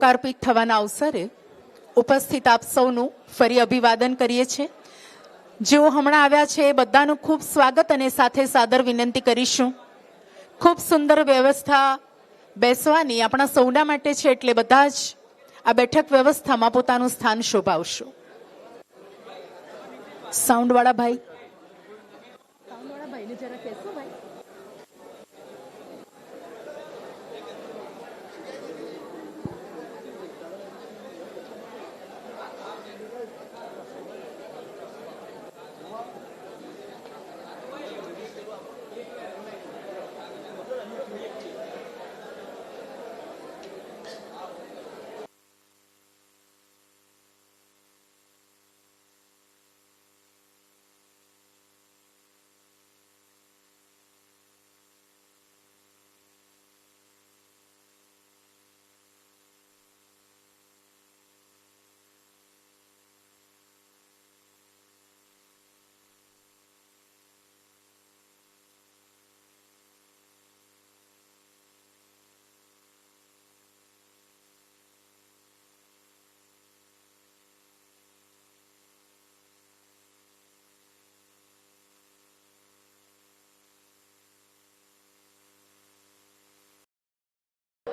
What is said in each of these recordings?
કાર્પિત થવાના અવસરે ઉપસ્થિત આપ સૌનું ફરી અભિવાદન કરીએ છીએ. જેઓ હમણાં આવ્યા છે એ બધાનું ખૂબ સ્વાગત અને સાથે સાદર વિનંતી કરીશું. ખૂબ સુંદર વ્યવસ્થા બેસવાની આપણા સૌના માટે છે એટલે બધા જ આ બેઠક વ્યવસ્થામાં પોતાનું સ્થાન શોભાવશો. સાઉન્ડવાળા ભાઈ. સાઉન્ડવાળા ભાઈને જરા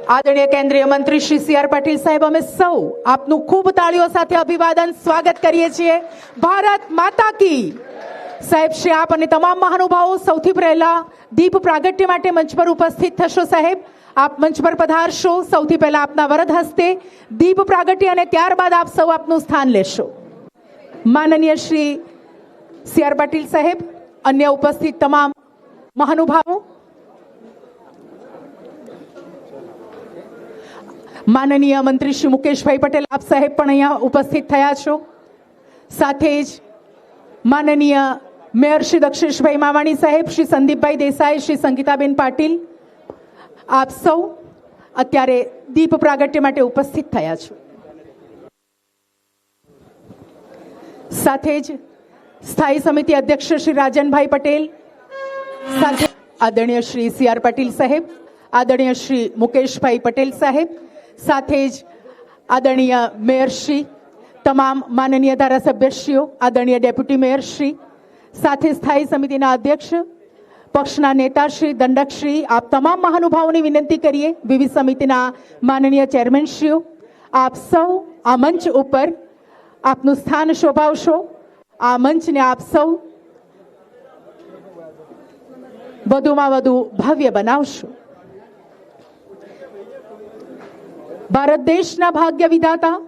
આદરણીય કેન્દ્રીય મંત્રી શ્રી સી આર પાટીલ સાહેબ, અમે સૌ આપનું ખૂબ તાળીઓ સાથે અભિવાદન, સ્વાગત કરીએ છીએ. ભારત માતા કી. સાહેબ, શ્રી આપ અને તમામ મહાનુભાવો સૌથી પહેલા દીપ પ્રાગટ્ય માટે મંચ પર ઉપસ્થિત થશો સાહેબ. આપ મંચ પર પધારશો. સૌથી પહેલા આપના વરદ હસ્તે દીપ પ્રાગટ્ય અને ત્યારબાદ આપ સૌ આપનું સ્થાન લેશો. માનનીય શ્રી સી આર પાટીલ સાહેબ, અન્ય ઉપસ્થિત તમામ મહાનુભાવો માનનીય મંત્રી શ્રી મુકેશભાઈ પટેલ, આપ સાહેબ પણ અહીંયા ઉપસ્થિત થયા છો. સાથે જ માનનીય મેયર શ્રી દક્ષેશભાઈ માવાણી સાહેબ, શ્રી સંદીપભાઈ દેસાઈ, શ્રી સંગીતાબેન પાટીલ, આપ સૌ અત્યારે દીપ પ્રાગટ્ય માટે ઉપસ્થિત થયા છો. સાથે જ સ્થાયી સમિતિ અધ્યક્ષ શ્રી રાજનભાઈ પટેલ, સાથે આદરણીય શ્રી સી આર પાટીલ સાહેબ, આદરણીય શ્રી મુકેશભાઈ પટેલ સાહેબ સાથે જ આદરણીય મેયરશ્રી તમામ માનનીય ધારાસભ્યશ્રીઓ, આદરણીય ડેપ્યુટી મેયરશ્રી સાથે સ્થાયી સમિતિના અધ્યક્ષ, પક્ષના નેતાશ્રી દંડકશ્રી, આપ તમામ મહાનુભાવોની વિનંતી કરીએ, વિવિધ સમિતિના માનનીય ચેરમેનશ્રીઓ, આપ સૌ આ મંચ ઉપર આપનું સ્થાન શોભાવશો. આ મંચને આપ સૌ વધુમાં વધુ ભવ્ય બનાવશો. ભારત દેશના ભાગ્ય વિધાતા,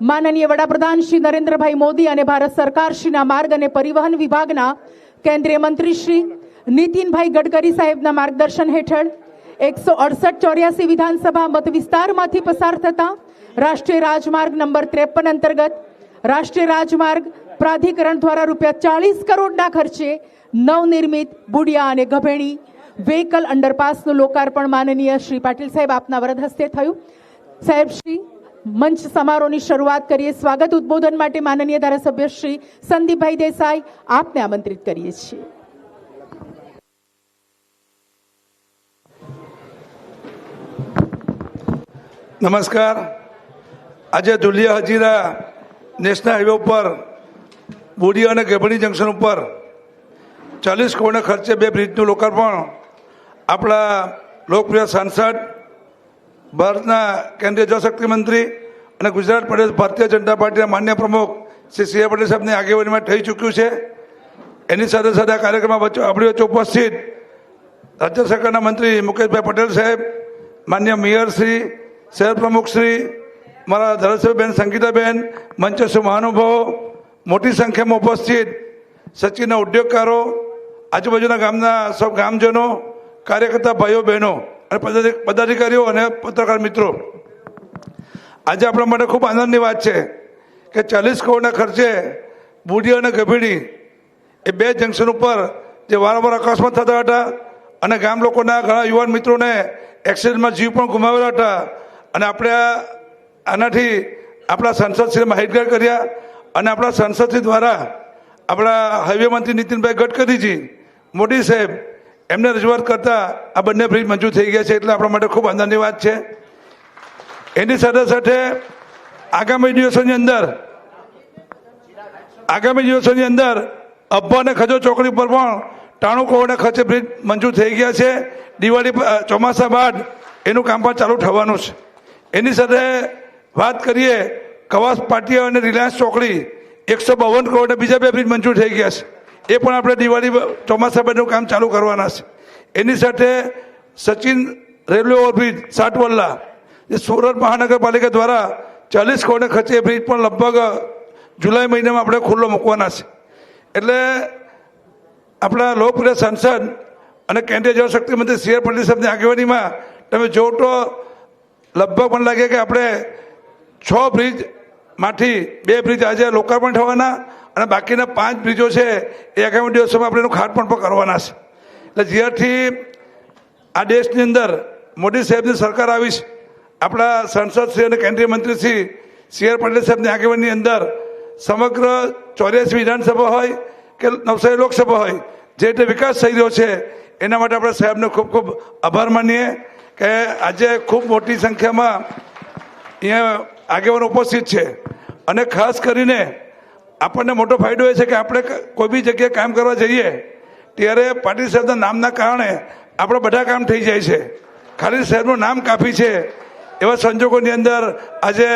માનનીય વડાપ્રધાન શ્રી નરેન્દ્રભાઈ મોદી અને ભારત સરકારશ્રીના માર્ગ અને પરિવહન વિભાગના કેન્દ્રીય મંત્રી શ્રી નીતિનભાઈ ગડકરી સાહેબના માર્ગદર્શન હેઠળ એકસો અડસઠ ચોર્યાસી વિધાનસભા મત વિસ્તારમાંથી પસાર થતા રાષ્ટ્રીય રાજમાર્ગ નંબર ત્રેપન અંતર્ગત રાષ્ટ્રીય રાજમાર્ગ પ્રાધિકરણ દ્વારા રૂપિયા ચાલીસ કરોડના ખર્ચે નવનિર્મિત બુડિયા અને ગભેણી વેહિકલ અંડરપાસનું લોકાર્પણ માનનીય શ્રી પાટીલ સાહેબ આપના વરદ હસ્તે થયું. સાહેબ, શ્રી મંચ સમારોહની શરૂઆત કરીએ. સ્વાગત ઉદ્બોધન માટે માનનીય ધારાસભ્ય શ્રી સંદીપભાઈ દેસાઈ. આપને આમંત્રિત કરીએ છીએ. નમસ્કાર. આજે ધુલિયા હજીરા નેશનલ હાઈવે ઉપર, બોડી અને ગેબડી જંકશન ઉપર ચાલીસ કરોડના ખર્ચે બે બ્રિજનું લોકાર્પણ આપણા લોકપ્રિય સાંસદ ભારતના કેન્દ્રીય જળશક્તિ મંત્રી અને ગુજરાત પ્રદેશ ભારતીય જનતા પાર્ટીના માન્ય પ્રમુખ શ્રી સી. પટેલ સાહેબની આગેવાનીમાં થઈ ચૂક્યું છે. એની સાથે સાથે આ કાર્યક્રમમાં આપણી વચ્ચે ઉપસ્થિત રાજ્ય સરકારના મંત્રી મુકેશભાઈ પટેલ સાહેબ, માન્ય મેયર શ્રી, શહેર પ્રમુખ શ્રી, મારા ધારાસભ્યબેન સંગીતાબેન મંચસ્વ મહાનુભાવો, મોટી સંખ્યામાં ઉપસ્થિત સચિનના ઉદ્યોગકારો, આજુબાજુના ગામના સૌ ગામજનો, કાર્યકર્તા ભાઈઓ બહેનો અને પદાધિ- પદાધિકારીઓ અને પત્રકાર મિત્રો, આજે આપણા માટે ખૂબ આનંદની વાત છે કે ચાલીસ કરોડના ખર્ચે બુડી અને ગભીડી એ બે જંકશન ઉપર જે વારંવાર અકસ્માત થતા હતા અને ગામ લોકોના ઘણા યુવાન મિત્રોને એક્સિડન્ટમાં જીવ પણ ગુમાવેલા હતા અને આપણે આનાથી આપણા સંસદશ્રી માહિતગાર કર્યા અને આપણા સંસદશ્રી દ્વારા આપણા હાઈવે મંત્રી નીતિનભાઈ ગડકરીજી, મોદી સાહેબ એમને રજૂઆત કરતા આ બંને બ્રિજ મંજૂર થઈ ગયા છે એટલે આપણા માટે ખૂબ આનંદની વાત છે. એની સાથે સાથે આગામી દિવસોની અંદર, આગામી દિવસોની અંદર અબ્બા અને ખજો ચોકડી પર પણ ટાણું કરોડના ખર્ચે બ્રિજ મંજૂર થઈ ગયા છે. દિવાળી ચોમાસા બાદ એનું કામ પણ ચાલુ થવાનું છે. એની સાથે વાત કરીએ, કવાસ પાટિયા અને રિલાયન્સ ચોકડી એકસો બાવન કરોડના બીજા બે બ્રિજ મંજૂર થઈ ગયા છે. એ પણ આપણે દિવાળી ચોમાસા બાદનું કામ ચાલુ કરવાના છે. એની સાથે સચિન રેલવે ઓવરબ્રિજ સાટવલ્લા જે સુરત મહાનગરપાલિકા દ્વારા ચાલીસ કરોડને ખર્ચે એ બ્રિજ પણ લગભગ જુલાઈ મહિનામાં આપણે ખુલ્લો મૂકવાના છે. એટલે આપણા લોકપ્રિય સાંસદ અને કેન્દ્રીય જળશક્તિ મંત્રી સી આર પટેલ સાહેબની આગેવાનીમાં તમે જો તો લગભગ મને લાગે કે આપણે છ બ્રિજમાંથી બે બ્રિજ આજે લોકાર્પણ થવાના અને બાકીના પાંચ બ્રિજો છે, એ આગામી દિવસોમાં આપણે એનું ખાટપણ પણ કરવાના છે. એટલે જ્યારથી આ દેશની અંદર મોદી સાહેબની સરકાર આવી છે, આપણા સાંસદ શ્રી અને કેન્દ્રીય મંત્રી શ્રી સી આર પટેલ સાહેબની આગેવાનીની અંદર સમગ્ર ચોર્યાસી વિધાનસભા હોય કે નવસારી લોકસભા હોય, જે રીતે વિકાસ થઈ રહ્યો છે, એના માટે આપણે સાહેબને ખૂબ ખૂબ આભાર માનીએ કે આજે ખૂબ મોટી સંખ્યામાં અહીંયા આગેવાનો ઉપસ્થિત છે. અને ખાસ કરીને આપણને મોટો ફાયદો એ છે કે આપણે કોઈ બી જગ્યાએ કામ કરવા જઈએ, ત્યારે પાટીલ સાહેબના નામના કારણે આપણે બધા કામ થઈ જાય છે. ખાલી સાહેબનું નામ કાફી છે. એવા સંજોગોની અંદર આજે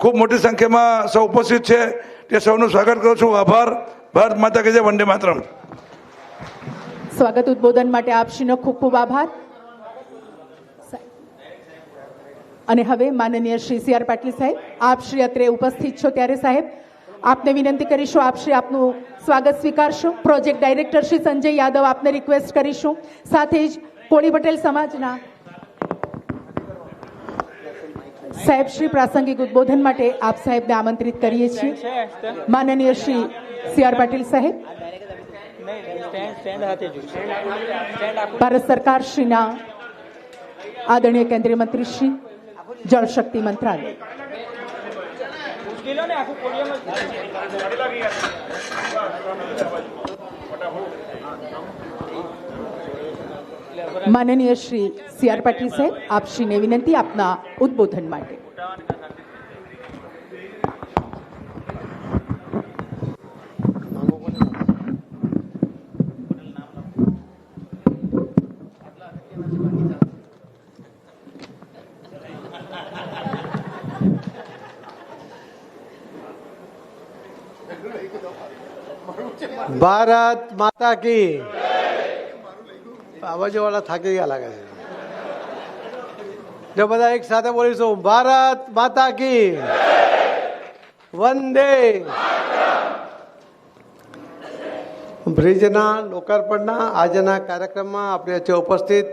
ખૂબ મોટી સંખ્યામાં સૌ ઉપસ્થિત છે. તે સૌનું સ્વાગત કરું છું. આભાર. ભારત માતા કે જય. વંદે માતરમ. સ્વાગત ઉદબોધન માટે આપશ્રીનો ખૂબ ખૂબ આભાર. અને હવે માનનીય શ્રી સી આર પાટીલ સાહેબ, આપ શ્રી અત્રે ઉપસ્થિત છો ત્યારે સાહેબ? આપને વિનંતી કરીશું આપશ્રી આપનું સ્વાગત સ્વીકારશો. પ્રોજેક્ટ ડાયરેક્ટર શ્રી સંજય યાદવ આપને રિક્વેસ્ટ કરીશું. સાથે જ કોળી પટેલ સમાજના સાહેબ શ્રી પ્રાસંગિક ઉદબોધન માટે આપ સાહેબને આમંત્રિત કરીએ છીએ. માનનીય શ્રી સી આર પાટીલ સાહેબ. ભારત સરકાર શ્રીના આદરણીય કેન્દ્રીય મંત્રી શ્રી જળશક્તિ મંત્રાલય. ઉચકી ને આખું પોડિયમ માનનીય શ્રી સી આર પાટીલ સાહેબ આપશ્રીને વિનંતી આપના ઉદબોધન માટે. ભારત માતા કી આવાજો વાળા થાકી ગયા લાગે છે. જો બધા એક સાથે બોલીશું, ભારત માતા કી વંદે. બ્રિજના લોકાર્પણના આજના કાર્યક્રમમાં આપણે છે ઉપસ્થિત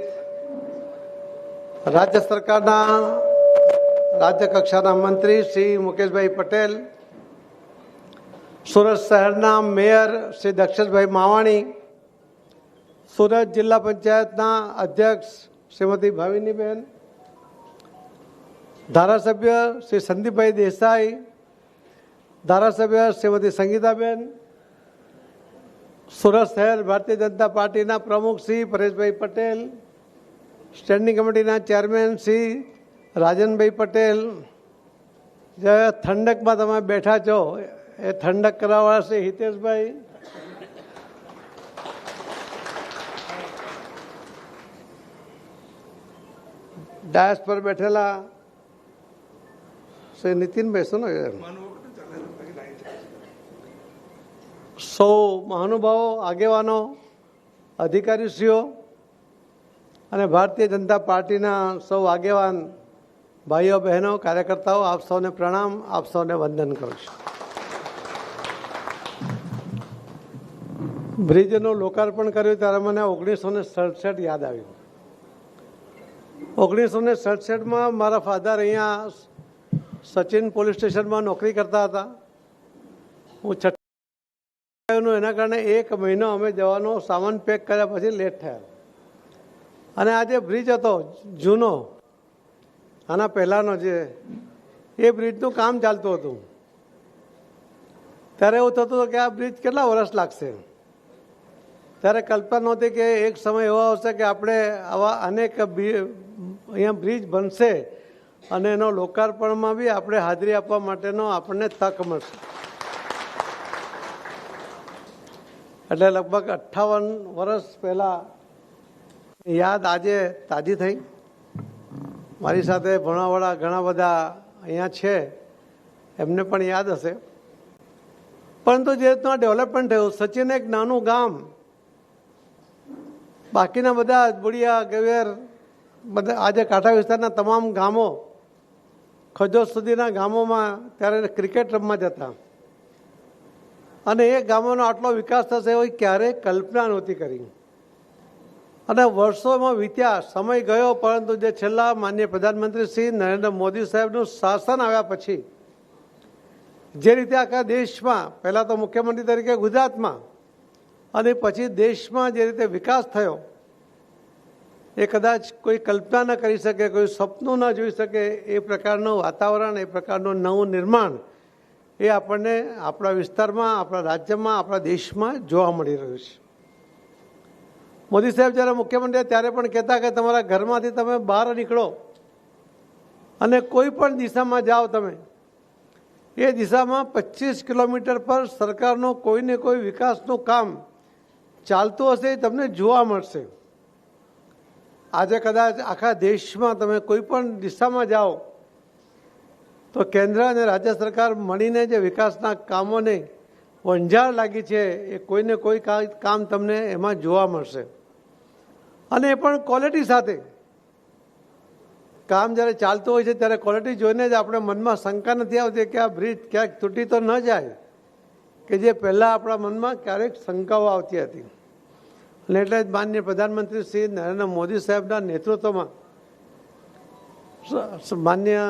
રાજ્ય સરકારના રાજ્ય કક્ષાના મંત્રી શ્રી મુકેશભાઈ પટેલ સુરત શહેરના મેયર શ્રી દક્ષિણભાઈ માવાણી, સુરત જિલ્લા પંચાયતના અધ્યક્ષ શ્રીમતી ભાવિનીબેન, ધારાસભ્ય શ્રી સંદીપભાઈ દેસાઈ, ધારાસભ્ય શ્રીમતી સંગીતાબેન, સુરત શહેર ભારતીય જનતા પાર્ટીના પ્રમુખ શ્રી પરેશભાઈ પટેલ, સ્ટેન્ડિંગ કમિટીના ચેરમેન શ્રી રાજનભાઈ પટેલ. જે ઠંડકમાં તમે બેઠા છો એ ઠંડક કરાવવાળા છે હિતેશભાઈ? ડાયસ પર બેઠેલા શ્રી નીતિનભાઈ શું સૌ મહાનુભાવો, આગેવાનો, અધિકારીશ્રીઓ અને ભારતીય જનતા પાર્ટીના સૌ આગેવાન ભાઈઓ, બહેનો, કાર્યકર્તાઓ, આપ સૌને પ્રણામ, આપ સૌને વંદન કરું છું. બ્રિજનું લોકાર્પણ કર્યું ત્યારે મને ઓગણીસો ને સડસઠ યાદ આવ્યું. ઓગણીસો ને સડસઠમાં મારા ફાધર અહીંયા સચિન પોલીસ સ્ટેશનમાં નોકરી કરતા હતા. હું છઠ્ઠા એના કારણે એક મહિનો અમે જવાનો સામાન પેક કર્યા પછી લેટ થયા. અને આ જે બ્રિજ હતો જૂનો, આના પહેલાંનો જે, એ બ્રિજનું કામ ચાલતું હતું. ત્યારે એવું થતું હતું કે આ બ્રિજ કેટલા વર્ષ લાગશે? ત્યારે કલ્પના નહોતી કે એક સમય એવો આવશે કે આપણે આવા અનેક અહીંયા બ્રિજ બનશે અને એનો લોકાર્પણમાં બી આપણે હાજરી આપવા માટેનો આપણને તક મળશે. એટલે લગભગ અઠ્ઠાવન વર્ષ પહેલાં યાદ આજે તાજી થઈ. મારી સાથે ભણવાવાળા ઘણા બધા અહીંયા છે. એમને પણ યાદ હશે. પરંતુ જે રીતના ડેવલપમેન્ટ થયું, સચિન એક નાનું ગામ બાકીના બધા બુડિયા, ગવેર, બધા આજે કાંઠા વિસ્તારના તમામ ગામો ખજોદ સુધીના ગામોમાં ત્યારે ક્રિકેટ રમવા જતા. અને એ ગામોનો આટલો વિકાસ થશે એવી ક્યારેય કલ્પના નહોતી કરી. અને વર્ષોમાં વીત્યા, સમય ગયો, પરંતુ જે છેલ્લા માન્ય પ્રધાનમંત્રી શ્રી નરેન્દ્ર મોદી સાહેબનું શાસન આવ્યા પછી, જે રીતે આખા દેશમાં, પહેલાં તો મુખ્યમંત્રી તરીકે ગુજરાતમાં અને પછી દેશમાં જે રીતે વિકાસ થયો, એ કદાચ કોઈ કલ્પના ન કરી શકે, કોઈ સપનું ન જોઈ શકે, એ પ્રકારનું વાતાવરણ, એ પ્રકારનું નવું નિર્માણ એ આપણને આપણા વિસ્તારમાં, આપણા રાજ્યમાં, આપણા દેશમાં જોવા મળી રહ્યું છે. મોદી સાહેબ જ્યારે મુખ્યમંત્રી ત્યારે પણ કહેતા કે તમારા ઘરમાંથી તમે બહાર નીકળો અને કોઈ પણ દિશામાં જાઓ તમે, એ દિશામાં પચીસ કિલોમીટર પર સરકારનો કોઈને કોઈ વિકાસનું કામ ચાલતું હશે એ તમને જોવા મળશે. આજે કદાચ આખા દેશમાં તમે કોઈ પણ દિશામાં જાઓ, તો કેન્દ્ર અને રાજ્ય સરકાર મળીને જે વિકાસના કામોને વંજાર લાગી છે, એ કોઈને કોઈ કામ તમને એમાં જોવા મળશે. અને એ પણ ક્વોલિટી સાથે. કામ જ્યારે ચાલતું હોય છે, ત્યારે ક્વોલિટી જોઈને જ આપણે મનમાં શંકા નથી આવતી કે આ બ્રિજ ક્યાંક તૂટી તો ન જાય. કે જે પહેલાં આપણા મનમાં ક્યારેક શંકાઓ આવતી હતી. અને એટલે જ માન્ય પ્રધાનમંત્રી શ્રી નરેન્દ્ર મોદી સાહેબના નેતૃત્વમાં માન્ય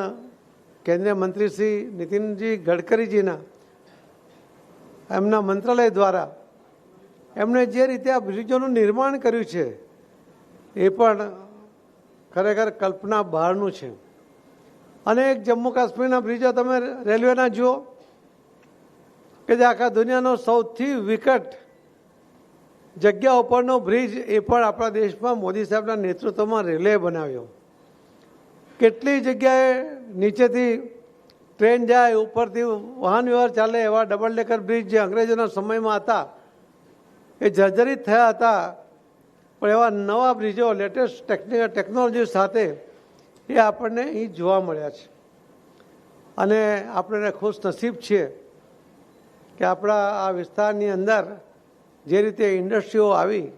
કેન્દ્રીય મંત્રી શ્રી નીતિનજી ગડકરીજીના એમના મંત્રાલય દ્વારા એમણે જે રીતે આ બ્રિજોનું નિર્માણ કર્યું છે, એ પણ ખરેખર કલ્પના બહારનું છે. અને એક જમ્મુ કાશ્મીરના બ્રિજો તમે રેલવેના જુઓ કે જે આખા દુનિયાનો સૌથી વિકટ જગ્યા ઉપરનો બ્રિજ, એ પણ આપણા દેશમાં મોદી સાહેબના નેતૃત્વમાં રેલવે બનાવ્યો. કેટલી જગ્યાએ નીચેથી ટ્રેન જાય, ઉપરથી વાહન વ્યવહાર ચાલે એવા ડબલ ડેકર બ્રિજ જે અંગ્રેજોના સમયમાં હતા, એ જર્જરિત થયા હતા. પણ એવા નવા બ્રિજો લેટેસ્ટ ટેકનિકલ ટેકનોલોજી સાથે એ આપણને અહીં જોવા મળ્યા છે. અને આપણે ખુશ નસીબ છીએ. કે આપણા આ વિસ્તારની અંદર જે રીતે ઇન્ડસ્ટ્રીઓ આવી,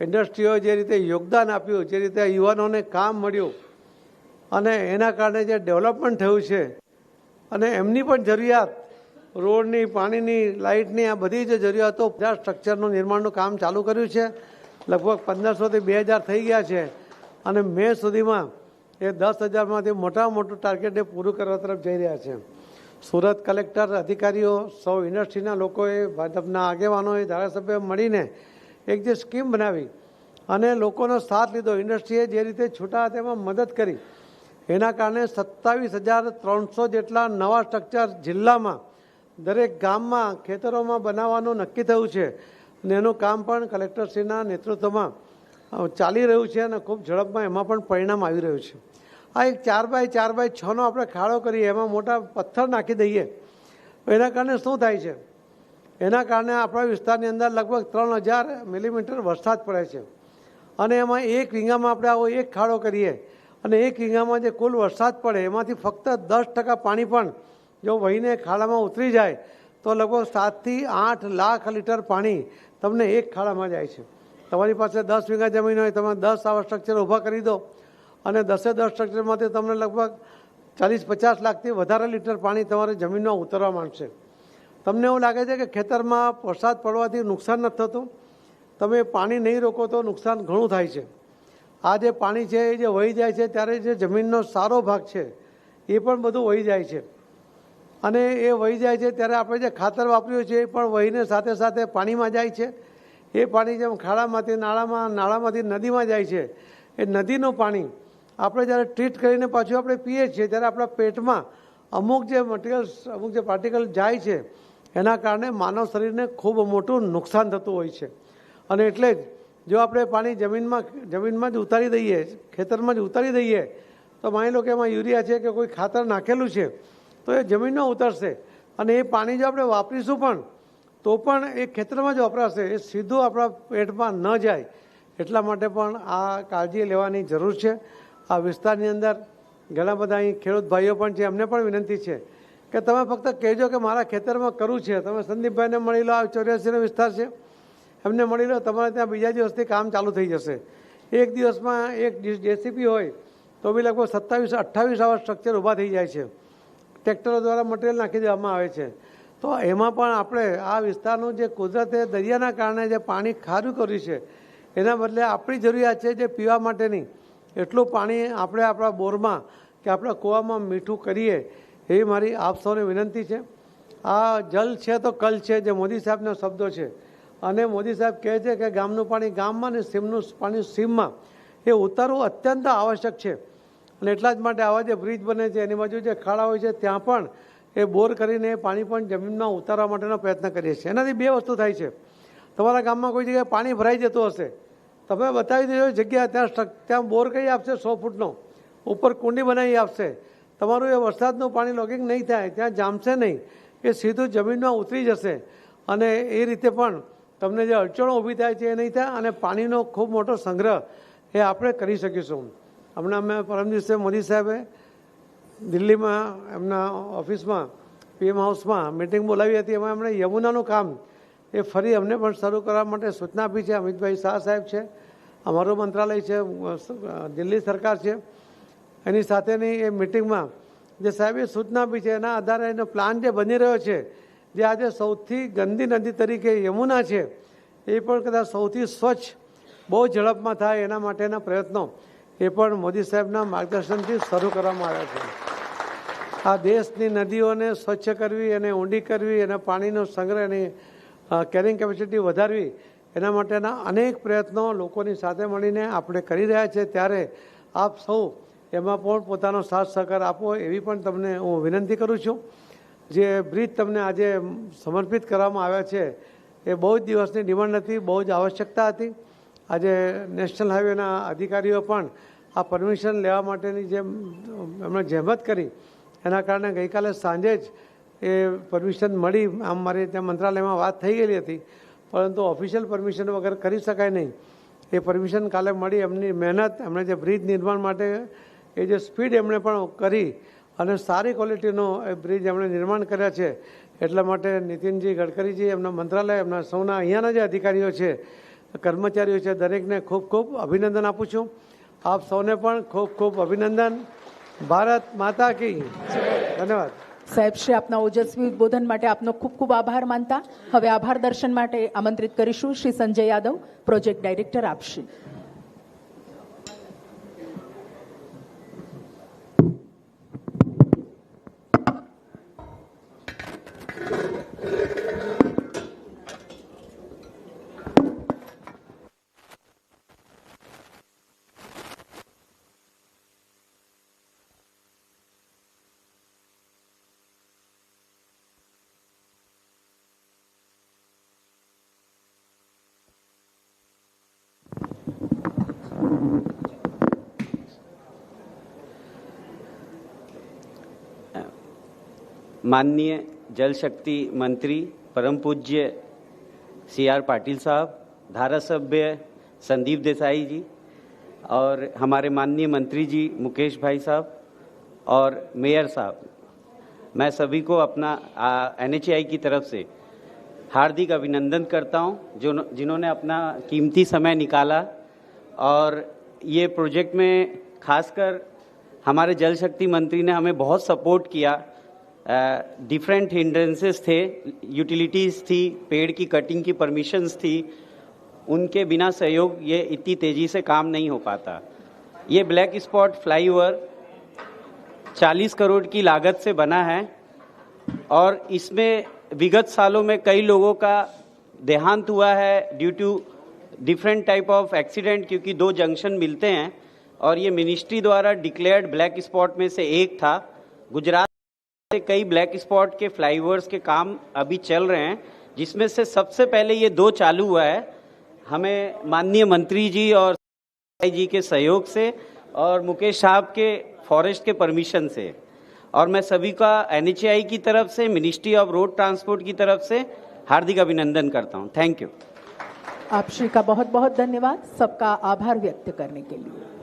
ઇન્ડસ્ટ્રીઓ જે રીતે યોગદાન આપ્યું, જે રીતે યુવાનોને કામ મળ્યું, અને એના કારણે જે ડેવલપમેન્ટ થયું છે, અને એમની પણ જરૂરિયાત, રોડની, પાણીની, લાઇટની, આ બધી જે જરૂરિયાતો બધા નિર્માણનું કામ ચાલુ કર્યું છે. લગભગ પંદરસોથી બે હજાર થઈ ગયા છે. અને મે સુધીમાં એ દસ હજારમાંથી મોટા મોટું ટાર્ગેટ એ પૂરું કરવા તરફ જઈ રહ્યા છે. સુરત કલેક્ટર અધિકારીઓ સૌ યુનિવર્સિટીના લોકોએ, ભાજપના આગેવાનોએ ધારાસભ્યો મળીને એક જે સ્કીમ બનાવી અને લોકોનો સાથ લીધો. ઇન્ડસ્ટ્રીએ જે રીતે છૂટા તેમાં મદદ કરી. એના કારણે સત્તાવીસ હજાર ત્રણસો જેટલા નવા સ્ટ્રક્ચર જિલ્લામાં, દરેક ગામમાં, ખેતરોમાં બનાવવાનું નક્કી થયું છે. અને એનું કામ પણ કલેક્ટરશ્રીના નેતૃત્વમાં ચાલી રહ્યું છે અને ખૂબ ઝડપમાં એમાં પણ પરિણામ આવી રહ્યું છે. આ એક ચાર બાય ચાર બાય છનો આપણે ખાડો કરીએ, એમાં મોટા પથ્થર નાખી દઈએ. એના કારણે શું થાય છે? એના કારણે આપણા વિસ્તારની અંદર લગભગ ત્રણ હજાર મિલીમીટર વરસાદ પડે છે. અને એમાં એક વીંગામાં આપણે આવો એક ખાડો કરીએ. અને એક વીંગામાં જે કુલ વરસાદ પડે, એમાંથી ફક્ત દસ ટકા પાણી પણ જો વહીને ખાડામાં ઉતરી જાય, તો લગભગ સાતથી આઠ લાખ લીટર પાણી તમને એક ખાડામાં જાય છે. તમારી પાસે દસ વીઘા જમીન હોય તમે દસ આવા સ્ટ્રક્ચર ઊભા કરી દો. અને દસે દસ સ્ટ્રક્ચરમાંથી તમને લગભગ ચાલીસ પચાસ લાખથી વધારે લીટર પાણી તમારી જમીનમાં ઉતરવા માંડશે તમને એવું લાગે છે કે ખેતરમાં વરસાદ પડવાથી નુકસાન નથી થતું? તમે પાણી નહીં રોકો તો નુકસાન ઘણું થાય છે. આ જે પાણી છે, એ જે વહી જાય છે, ત્યારે જે જમીનનો સારો ભાગ છે, એ પણ બધું વહી જાય છે. અને એ વહી જાય છે ત્યારે આપણે જે ખાતર વાપર્યું છે એ પણ વહીને સાથે સાથે પાણીમાં જાય છે. એ પાણી જેમ ખાડામાંથી, નાળામાં, નાળામાંથી નદીમાં જાય છે, એ નદીનું પાણી આપણે જ્યારે ટ્રીટ કરીને પાછું આપણે પીએ છીએ, ત્યારે આપણા પેટમાં અમુક જે મટીરિયલ્સ અમુક જે પાર્ટિકલ જાય છે, એના કારણે માનવ શરીરને ખૂબ મોટું નુકસાન થતું હોય છે. અને એટલે જ જો આપણે પાણી જમીનમાં જમીનમાં જ ઉતારી દઈએ, ખેતરમાં જ ઉતારી દઈએ, તો માની લો કે એમાં યુરિયા છે કે કોઈ ખાતર નાખેલું છે, તો એ જમીનમાં ઉતરશે. અને એ પાણી જો આપણે વાપરીશું પણ, તો પણ એ ખેતરમાં જ વપરાશે, એ સીધું આપણા પેટમાં ન જાય. એટલા માટે પણ આ કાળજી લેવાની જરૂર છે. આ વિસ્તારની અંદર ઘણા બધા અહીં ખેડૂત ભાઈઓ પણ છે, એમને પણ વિનંતી છે કે તમે ફક્ત કહેજો કે મારા ખેતરમાં કરવું છે. તમે સંદીપભાઈને મળી લો, આ ચોર્યાસીનો વિસ્તાર છે. એમને મળી લો, તમારે ત્યાં બીજા દિવસથી કામ ચાલુ થઈ જશે. એક દિવસમાં એક જેસીપી હોય, તો બી લગભગ સત્તાવીસ, અઠ્ઠાવીસ આવા સ્ટ્રક્ચર ઊભા થઈ જાય છે. ટ્રેક્ટરો દ્વારા મટીરિયલ નાખી દેવામાં આવે છે. તો એમાં પણ આપણે આ વિસ્તારનું જે કુદરતે દરિયાના કારણે જે પાણી ખારું કર્યું છે, એના બદલે આપણી જરૂરિયાત છે જે પીવા માટેની એટલું પાણી આપણે આપણા બોરમાં કે આપણા કૂવામાં મીઠું કરીએ એવી મારી આપ સૌને વિનંતી છે. આ જલ છે તો કલ છે, જે મોદી સાહેબના શબ્દો છે. અને મોદી સાહેબ કહે છે કે ગામનું પાણી ગામમાં અને સીમનું પાણી સીમમાં, એ ઉતારવું અત્યંત આવશ્યક છે. અને એટલા જ માટે આવા જે બ્રિજ બને છે, એની બાજુ જે ખાડા હોય છે, ત્યાં પણ એ બોર કરીને પાણી પણ જમીનમાં ઉતારવા માટેનો પ્રયત્ન કરીએ છીએ. એનાથી બે વસ્તુ થાય છે. તમારા ગામમાં કોઈ જગ્યાએ પાણી ભરાઈ જતું હશે તમે બતાવી દેજો જગ્યા ત્યાં સ્ટ્રક ત્યાં બોર કઈ આપશે? સો ફૂટનો. ઉપર કુંડી બનાવી આપશે. તમારું એ વરસાદનું પાણી લોગિંગ નહીં થાય, ત્યાં જામશે નહીં. એ સીધું જમીનમાં ઉતરી જશે. અને એ રીતે પણ તમને જે અડચણો ઊભી થાય છે એ નહીં થાય અને પાણીનો ખૂબ મોટો સંગ્રહ એ આપણે કરી શકીશું. હમણાં અમે પરમ દિવસે મોદી સાહેબે દિલ્હીમાં એમના ઓફિસમાં, પીએમ હાઉસમાં મિટિંગ બોલાવી હતી. એમાં એમણે યમુનાનું કામ એ ફરી અમને પણ શરૂ કરવા માટે સૂચના આપી છે. અમિતભાઈ શાહ સાહેબ છે, અમારું મંત્રાલય છે, દિલ્હી સરકાર છે. એની સાથેની એ મિટિંગમાં જે સાહેબે સૂચના આપી છે, એના આધારે એનો પ્લાન જે બની રહ્યો છે, જે આજે સૌથી ગંદી નદી તરીકે યમુના છે, એ પણ કદાચ સૌથી સ્વચ્છ, બહુ ઝડપમાં થાય એના માટેના પ્રયત્નો એ પણ મોદી સાહેબના માર્ગદર્શનથી શરૂ કરવામાં આવ્યા છે. આ દેશની નદીઓને સ્વચ્છ કરવી અને ઊંડી કરવી અને પાણીનો સંગ્રહ, એની કેરિંગ કેપેસિટી વધારવી, એના માટેના અનેક પ્રયત્નો લોકોની સાથે મળીને આપણે કરી રહ્યા છીએ ત્યારે આપ સૌ એમાં પણ પોતાનો સાથ સહકાર આપો એવી પણ તમને હું વિનંતી કરું છું. જે બ્રિજ તમને આજે સમર્પિત કરવામાં આવ્યા છે, એ બહુ જ દિવસની ડિમાન્ડ હતી, બહુ જ આવશ્યકતા હતી. આજે નેશનલ હાઈવેના અધિકારીઓ પણ આ પરમિશન લેવા માટેની જેમ એમણે જહેમત કરી. એના કારણે ગઈકાલે સાંજે જ એ પરમિશન મળી. આમ મારી ત્યાં મંત્રાલયમાં વાત થઈ ગયેલી હતી. પરંતુ ઓફિશિયલ પરમિશન વગર કરી શકાય નહીં. એ પરમિશન કાલે મળી. એમની મહેનત, એમણે જે બ્રિજ નિર્માણ માટે એ જે સ્પીડ એમણે પણ કરી અને સારી ક્વોલિટીનો એ બ્રિજ એમણે નિર્માણ કર્યા છે. એટલા માટે નીતિનજી ગડકરીજી, એમના મંત્રાલય, એમના સૌના અહીંયાના જે અધિકારીઓ છે, કર્મચારીઓ છે, દરેકને ખૂબ ખૂબ અભિનંદન આપું છું. આપ સૌને પણ ખૂબ ખૂબ અભિનંદન. ભારત માતા કી. ધન્યવાદ. સાહેબ, શ્રી આપના ઓજસ્વી ઉદબોધન માટે આપનો ખૂબ ખૂબ આભાર માનતા. હવે આભાર દર્શન માટે આમંત્રિત કરીશું. શ્રી સંજય યાદવ, પ્રોજેક્ટ ડાયરેક્ટર આપશ્રી माननीय जल शक्ति मंत्री परम पूज्य सी आर पाटिल साहब, धारासभ्य संदीप देसाई जी और हमारे माननीय मंत्री जी मुकेश भाई साहब और मेयर साहब। मैं सभी को अपना एन की तरफ़ से हार्दिक अभिनंदन करता हूँ जो जिन्होंने अपना कीमती समय निकाला और ये प्रोजेक्ट में खासकर हमारे जल शक्ति मंत्री ने हमें बहुत सपोर्ट किया। डिफरेंट हिंड्रेंसेस थे यूटिलिटीज़ थी, पेड़ की कटिंग की परमिशंस थी, उनके बिना सहयोग ये इतनी तेज़ी से काम नहीं हो पाता। ये ब्लैक स्पॉट फ्लाईओवर 40 करोड़ की लागत से बना है और इसमें विगत सालों में कई लोगों का देहांत हुआ है due to different type of accident क्योंकि दो जंक्शन मिलते हैं और ये मिनिस्ट्री द्वारा डिक्लेयर्ड ब्लैक स्पॉट में से एक था, गुजरात से कई ब्लैक स्पॉट के फ्लाईओवर्स के काम अभी चल रहे हैं, जिसमें से सबसे पहले ये दो चालू हुआ है। हमें माननीय मंत्री जी और जी के सहयोग से और मुकेश साहब के फॉरेस्ट के परमिशन से। और मैं सभी का एनएचआई की तरफ़ से, मिनिस्ट्री ऑफ़ रोड ट्रांसपोर्ट की तरफ़ से हार्दिक अभिनंदन करता हूँ। Thank you. आप श्री का बहुत बहुत धन्यवाद। सबका आभार व्यक्त करने के लिए।